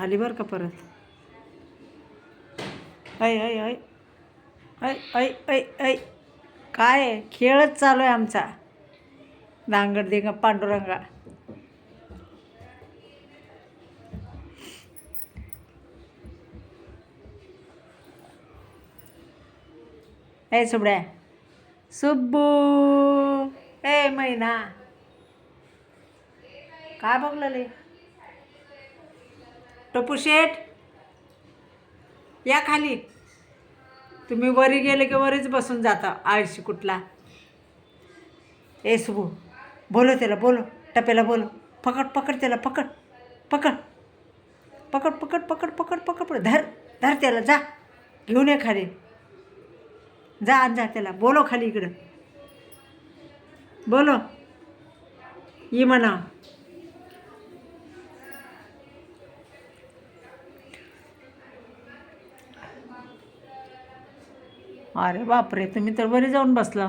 आली बरं का परत? ऐ ऐ ऐ ऐ ऐ ऐ ऐ काय खेळच चालू आहे आमचा. दांगड दिंग पांडुरंगा. ए सुबड्या. सुब्बू. ए मैना. काय बघलं टपू शेठ या खाली. तुम्ही वरी गेले की वरीच बसून जाता आळशी कुठला. ए सुबू बोलो त्याला बोलो टप्याला बोलो पकड पकड त्याला पकड पकड. पकड पकड पकड पकड पकड पकड. धर धर त्याला जा. घेऊन ये खाली. जा आण जा त्याला. बोलो खाली इकडं. बोलो ये म्हणा. अरे बापरे तुम्ही तर बरे जाऊन बसला.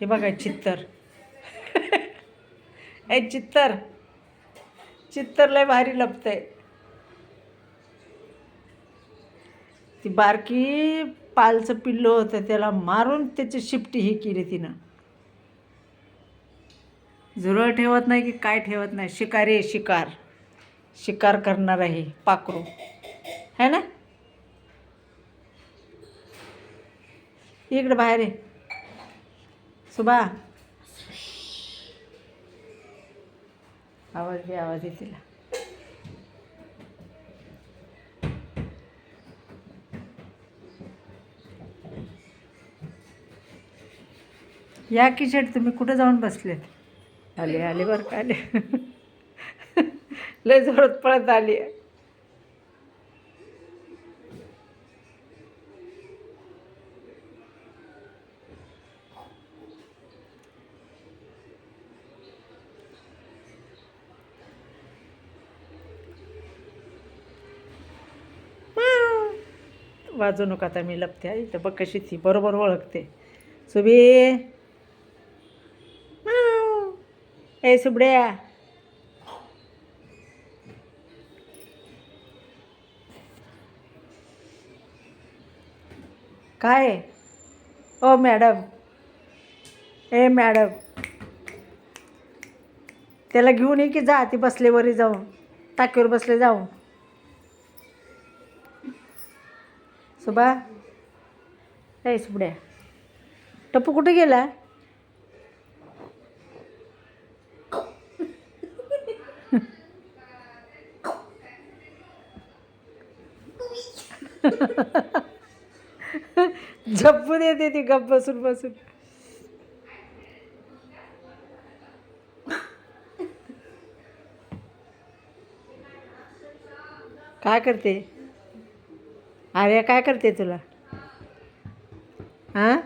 हे बघा चित्तर. ए चित्तर. चित्तर लय भारी लपतंय. ती बारकी पालचं पिल्लं होतं त्याला मारून त्याची शिपटी ही केली तिनं. झुरळ ठेवत नाही की काय ठेवत नाही शिकारी आहे शिकार. शिकार करणार आहे पाखरू. है ना? इकडे बाहेर आहे सुबा. आवाज दे आवाज येते तिला. या की तुम्ही कुठं जाऊन बसलेत? आले आले बरं का आले. लय जोरात पळत आली वाजू नका आता मी लपते आहे तर बघ कशी ती बरोबर ओळखते. सुबे ए सुबड्या काय? ओ मॅडम. ए मॅडम. त्याला घेऊन ये की जा ती बसलेवरी जाऊन. टाकीवर बसले जाऊन. सुबा. ए सुबड्या. टप्पू कुठे गेला? झप्पू देते ती गप बसून बसून. काय करते? अरे काय करते तुला? हां?